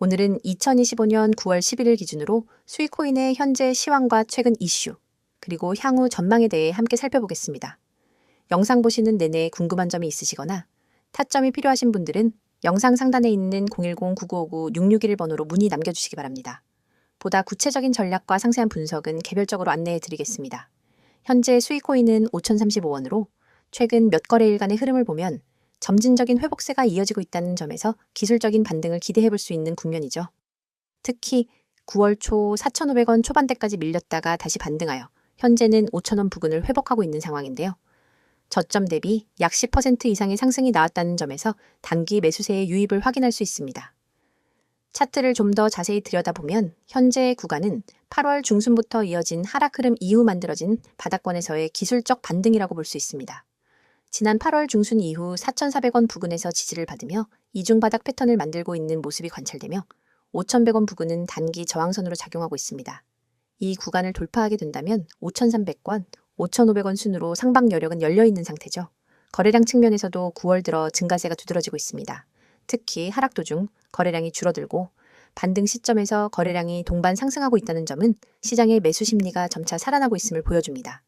오늘은 2025년 9월 11일 기준으로 수익코인의 현재 시황과 최근 이슈, 그리고 향후 전망에 대해 함께 살펴보겠습니다. 영상 보시는 내내 궁금한 점이 있으시거나 타점이 필요하신 분들은 영상 상단에 있는 010-9959-661번으로 문의 남겨주시기 바랍니다. 보다 구체적인 전략과 상세한 분석은 개별적으로 안내해 드리겠습니다. 현재 수익코인은 5,035원으로 최근 몇 거래일간의 흐름을 보면 점진적인 회복세가 이어지고 있다는 점에서 기술적인 반등을 기대해 볼 수 있는 국면이죠. 특히 9월 초 4,500원 초반대까지 밀렸다가 다시 반등하여 현재는 5,000원 부근을 회복하고 있는 상황인데요. 저점 대비 약 10% 이상의 상승이 나왔다는 점에서 단기 매수세의 유입을 확인할 수 있습니다. 차트를 좀 더 자세히 들여다보면 현재의 구간은 8월 중순부터 이어진 하락 흐름 이후 만들어진 바닥권에서의 기술적 반등이라고 볼 수 있습니다. 지난 8월 중순 이후 4,400원 부근에서 지지를 받으며 이중바닥 패턴을 만들고 있는 모습이 관찰되며 5,100원 부근은 단기 저항선으로 작용하고 있습니다. 이 구간을 돌파하게 된다면 5,300원, 5,500원 순으로 상방 여력은 열려 있는 상태죠. 거래량 측면에서도 9월 들어 증가세가 두드러지고 있습니다. 특히 하락 도중 거래량이 줄어들고 반등 시점에서 거래량이 동반 상승하고 있다는 점은 시장의 매수 심리가 점차 살아나고 있음을 보여줍니다.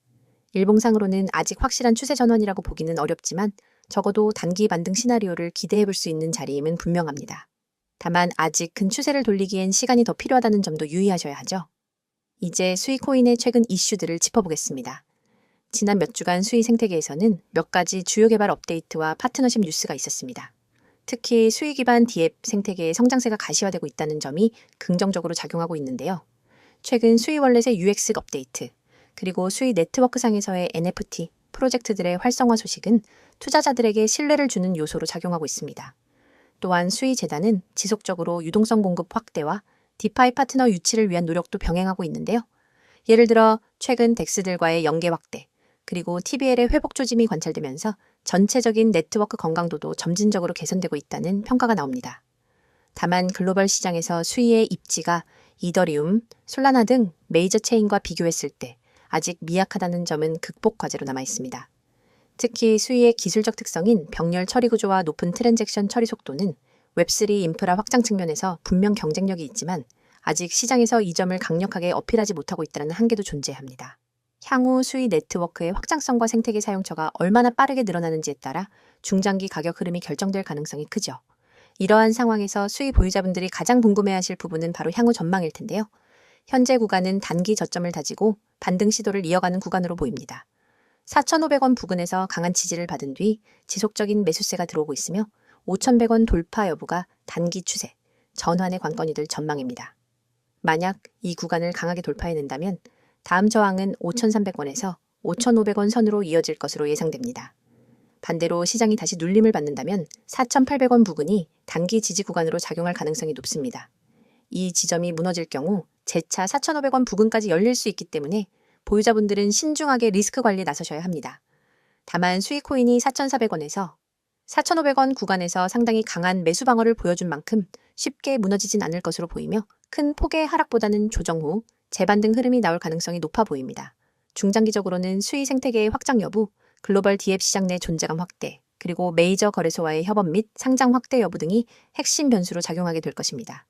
일봉상으로는 아직 확실한 추세 전환이라고 보기는 어렵지만 적어도 단기 반등 시나리오를 기대해 볼 수 있는 자리임은 분명합니다. 다만 아직 큰 추세를 돌리기엔 시간이 더 필요하다는 점도 유의하셔야 하죠. 이제 수익코인의 최근 이슈들을 짚어보겠습니다. 지난 몇 주간 수익 생태계에서는 몇 가지 주요 개발 업데이트와 파트너십 뉴스가 있었습니다. 특히 수익 기반 디앱 생태계의 성장세가 가시화되고 있다는 점이 긍정적으로 작용하고 있는데요. 최근 수익 월렛의 UX 업데이트, 그리고 수익 네트워크상에서의 NFT 프로젝트들의 활성화 소식은 투자자들에게 신뢰를 주는 요소로 작용하고 있습니다. 또한 수의 재단은 지속적으로 유동성 공급 확대와 디파이 파트너 유치를 위한 노력도 병행하고 있는데요. 예를 들어 최근 덱스들과의 연계 확대, 그리고 TBL의 회복 조짐이 관찰되면서 전체적인 네트워크 건강도도 점진적으로 개선되고 있다는 평가가 나옵니다. 다만 글로벌 시장에서 수위의 입지가 이더리움, 솔라나 등 메이저 체인과 비교했을 때 아직 미약하다는 점은 극복 과제로 남아 있습니다. 특히 수위의 기술적 특성인 병렬 처리 구조와 높은 트랜잭션 처리 속도는 웹3 인프라 확장 측면에서 분명 경쟁력이 있지만 아직 시장에서 이 점을 강력하게 어필하지 못하고 있다는 한계도 존재합니다. 향후 수위 네트워크의 확장성과 생태계 사용처가 얼마나 빠르게 늘어나는지에 따라 중장기 가격 흐름이 결정될 가능성이 크죠. 이러한 상황에서 수위 보유자분들이 가장 궁금해하실 부분은 바로 향후 전망일 텐데요. 현재 구간은 단기 저점을 다지고 반등 시도를 이어가는 구간으로 보입니다. 4,500원 부근에서 강한 지지를 받은 뒤 지속적인 매수세가 들어오고 있으며 5,100원 돌파 여부가 단기 추세, 전환의 관건이 될 전망입니다. 만약 이 구간을 강하게 돌파해낸다면 다음 저항은 5,300원에서 5,500원 선으로 이어질 것으로 예상됩니다. 반대로 시장이 다시 눌림을 받는다면 4,800원 부근이 단기 지지 구간으로 작용할 가능성이 높습니다. 이 지점이 무너질 경우 재차 4,500원 부근까지 열릴 수 있기 때문에 보유자분들은 신중하게 리스크 관리에 나서셔야 합니다. 다만 수익 코인이 4,400원에서 4,500원 구간에서 상당히 강한 매수 방어를 보여준 만큼 쉽게 무너지진 않을 것으로 보이며 큰 폭의 하락보다는 조정 후 재반등 흐름이 나올 가능성이 높아 보입니다. 중장기적으로는 수익 생태계의 확장 여부, 글로벌 디앱 시장 내 존재감 확대, 그리고 메이저 거래소와의 협업 및 상장 확대 여부 등이 핵심 변수로 작용하게 될 것입니다.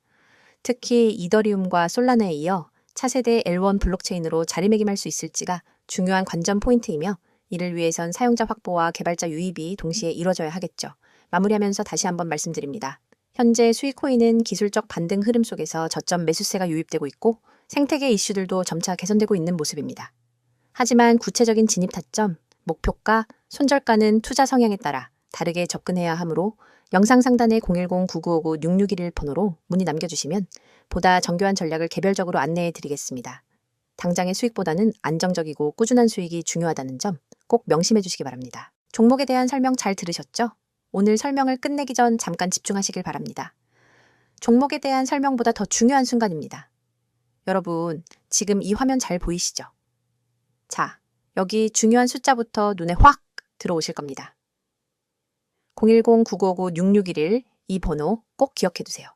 특히 이더리움과 솔라나에 이어 차세대 L1 블록체인으로 자리매김할 수 있을지가 중요한 관전 포인트이며 이를 위해선 사용자 확보와 개발자 유입이 동시에 이뤄져야 하겠죠. 마무리하면서 다시 한번 말씀드립니다. 현재 수익코인은 기술적 반등 흐름 속에서 저점 매수세가 유입되고 있고 생태계 이슈들도 점차 개선되고 있는 모습입니다. 하지만 구체적인 진입 타점, 목표가, 손절가는 투자 성향에 따라 다르게 접근해야 하므로 영상 상단에 010-9959-6611 번호로 문의 남겨주시면 보다 정교한 전략을 개별적으로 안내해 드리겠습니다. 당장의 수익보다는 안정적이고 꾸준한 수익이 중요하다는 점 꼭 명심해 주시기 바랍니다. 종목에 대한 설명 잘 들으셨죠? 오늘 설명을 끝내기 전 잠깐 집중하시길 바랍니다. 종목에 대한 설명보다 더 중요한 순간입니다. 여러분, 지금 이 화면 잘 보이시죠? 자, 여기 중요한 숫자부터 눈에 확 들어오실 겁니다. 010-9959-6611 이 번호 꼭 기억해 두세요.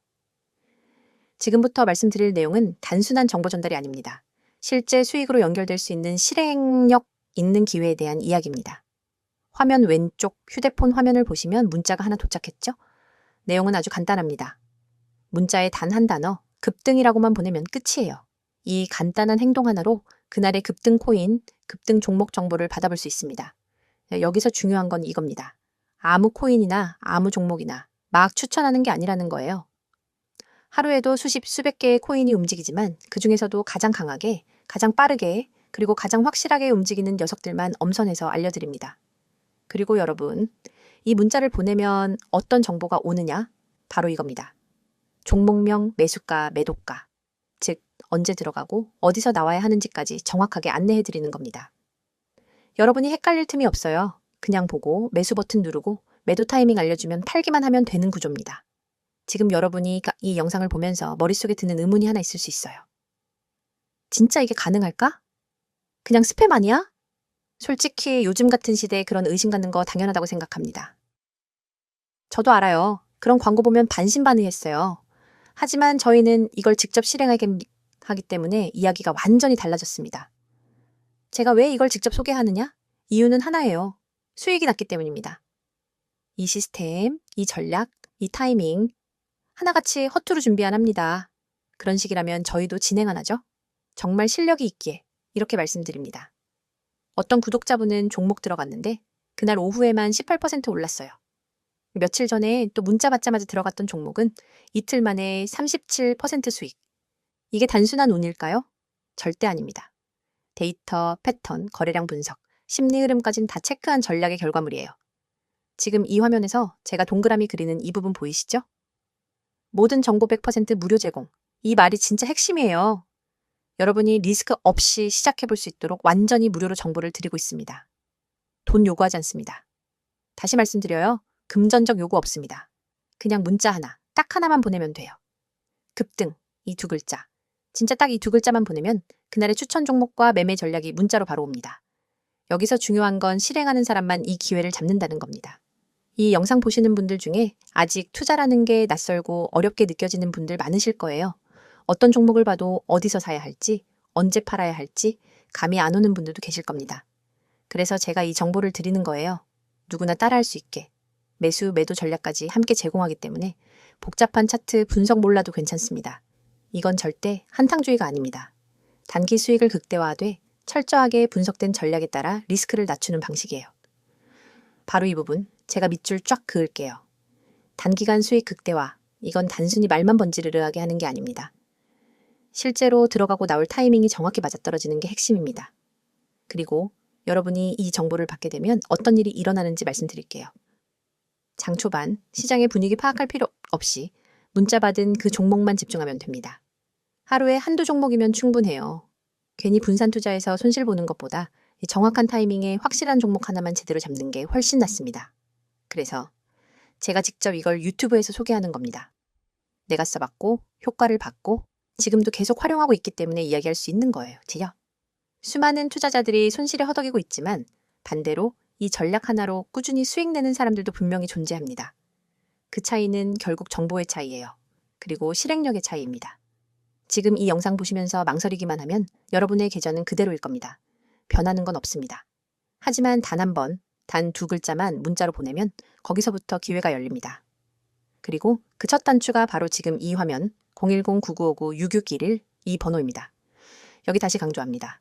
지금부터 말씀드릴 내용은 단순한 정보 전달이 아닙니다. 실제 수익으로 연결될 수 있는 실행력 있는 기회에 대한 이야기입니다. 화면 왼쪽 휴대폰 화면을 보시면 문자가 하나 도착했죠? 내용은 아주 간단합니다. 문자에 단 한 단어, 급등이라고만 보내면 끝이에요. 이 간단한 행동 하나로 그날의 급등 코인, 급등 종목 정보를 받아볼 수 있습니다. 네, 여기서 중요한 건 이겁니다. 아무 코인이나 아무 종목이나 막 추천하는 게 아니라는 거예요. 하루에도 수십, 수백 개의 코인이 움직이지만 그 중에서도 가장 강하게, 가장 빠르게, 그리고 가장 확실하게 움직이는 녀석들만 엄선해서 알려드립니다. 그리고 여러분, 이 문자를 보내면 어떤 정보가 오느냐? 바로 이겁니다. 종목명, 매수가, 매도가. 즉, 언제 들어가고 어디서 나와야 하는지까지 정확하게 안내해 드리는 겁니다. 여러분이 헷갈릴 틈이 없어요. 그냥 보고 매수 버튼 누르고 매도 타이밍 알려주면 팔기만 하면 되는 구조입니다. 지금 여러분이 가- 이 영상을 보면서 머릿속에 드는 의문이 하나 있을 수 있어요. 진짜 이게 가능할까? 그냥 스팸 아니야? 솔직히 요즘 같은 시대에 그런 의심 갖는 거 당연하다고 생각합니다. 저도 알아요. 그런 광고 보면 반신반의했어요. 하지만 저희는 이걸 직접 실행하기 하기 때문에 이야기가 완전히 달라졌습니다. 제가 왜 이걸 직접 소개하느냐? 이유는 하나예요. 수익이 났기 때문입니다. 이 시스템, 이 전략, 이 타이밍, 하나같이 허투루 준비 안 합니다. 그런 식이라면 저희도 진행 안 하죠? 정말 실력이 있기에 이렇게 말씀드립니다. 어떤 구독자분은 종목 들어갔는데 그날 오후에만 18% 올랐어요. 며칠 전에 또 문자 받자마자 들어갔던 종목은 이틀 만에 37% 수익. 이게 단순한 운일까요? 절대 아닙니다. 데이터, 패턴, 거래량 분석, 심리 흐름까지는 다 체크한 전략의 결과물이에요. 지금 이 화면에서 제가 동그라미 그리는 이 부분 보이시죠? 모든 정보 100% 무료 제공. 이 말이 진짜 핵심이에요. 여러분이 리스크 없이 시작해 볼 수 있도록 완전히 무료로 정보를 드리고 있습니다. 돈 요구하지 않습니다. 다시 말씀드려요. 금전적 요구 없습니다. 그냥 문자 하나, 딱 하나만 보내면 돼요. 급등, 이 두 글자. 진짜 딱 이 두 글자만 보내면 그날의 추천 종목과 매매 전략이 문자로 바로 옵니다. 여기서 중요한 건 실행하는 사람만 이 기회를 잡는다는 겁니다. 이 영상 보시는 분들 중에 아직 투자라는 게 낯설고 어렵게 느껴지는 분들 많으실 거예요. 어떤 종목을 봐도 어디서 사야 할지, 언제 팔아야 할지 감이 안 오는 분들도 계실 겁니다. 그래서 제가 이 정보를 드리는 거예요. 누구나 따라할 수 있게. 매수, 매도 전략까지 함께 제공하기 때문에 복잡한 차트 분석 몰라도 괜찮습니다. 이건 절대 한탕주의가 아닙니다. 단기 수익을 극대화하되 철저하게 분석된 전략에 따라 리스크를 낮추는 방식이에요. 바로 이 부분 제가 밑줄 쫙 그을게요. 단기간 수익 극대화. 이건 단순히 말만 번지르르하게 하는 게 아닙니다. 실제로 들어가고 나올 타이밍이 정확히 맞아떨어지는 게 핵심입니다. 그리고 여러분이 이 정보를 받게 되면 어떤 일이 일어나는지 말씀드릴게요. 장 초반 시장의 분위기 파악할 필요 없이 문자 받은 그 종목만 집중하면 됩니다. 하루에 한두 종목이면 충분해요. 괜히 분산 투자해서 손실 보는 것보다 이 정확한 타이밍에 확실한 종목 하나만 제대로 잡는 게 훨씬 낫습니다. 그래서 제가 직접 이걸 유튜브에서 소개하는 겁니다. 내가 써봤고 효과를 봤고 지금도 계속 활용하고 있기 때문에 이야기할 수 있는 거예요. 지요. 수많은 투자자들이 손실에 허덕이고 있지만 반대로 이 전략 하나로 꾸준히 수익 내는 사람들도 분명히 존재합니다. 그 차이는 결국 정보의 차이예요. 그리고 실행력의 차이입니다. 지금 이 영상 보시면서 망설이기만 하면 여러분의 계좌는 그대로일 겁니다. 변하는 건 없습니다. 하지만 단 한 번, 단 두 글자만 문자로 보내면 거기서부터 기회가 열립니다. 그리고 그 첫 단추가 바로 지금 이 화면 010-9959-6611 이 번호입니다. 여기 다시 강조합니다.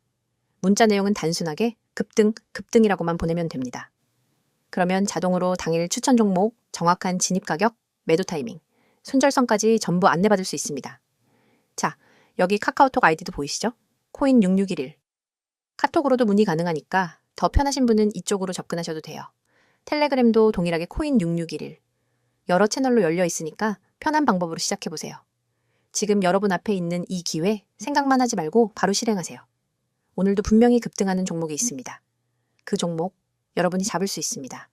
문자 내용은 단순하게 급등, 급등이라고만 보내면 됩니다. 그러면 자동으로 당일 추천 종목, 정확한 진입 가격, 매도 타이밍, 손절선까지 전부 안내받을 수 있습니다. 자, 여기 카카오톡 아이디도 보이시죠? 코인 6611. 카톡으로도 문의 가능하니까 더 편하신 분은 이쪽으로 접근하셔도 돼요. 텔레그램도 동일하게 코인 6611. 여러 채널로 열려 있으니까 편한 방법으로 시작해 보세요. 지금 여러분 앞에 있는 이 기회 생각만 하지 말고 바로 실행하세요. 오늘도 분명히 급등하는 종목이 있습니다. 그 종목 여러분이 잡을 수 있습니다.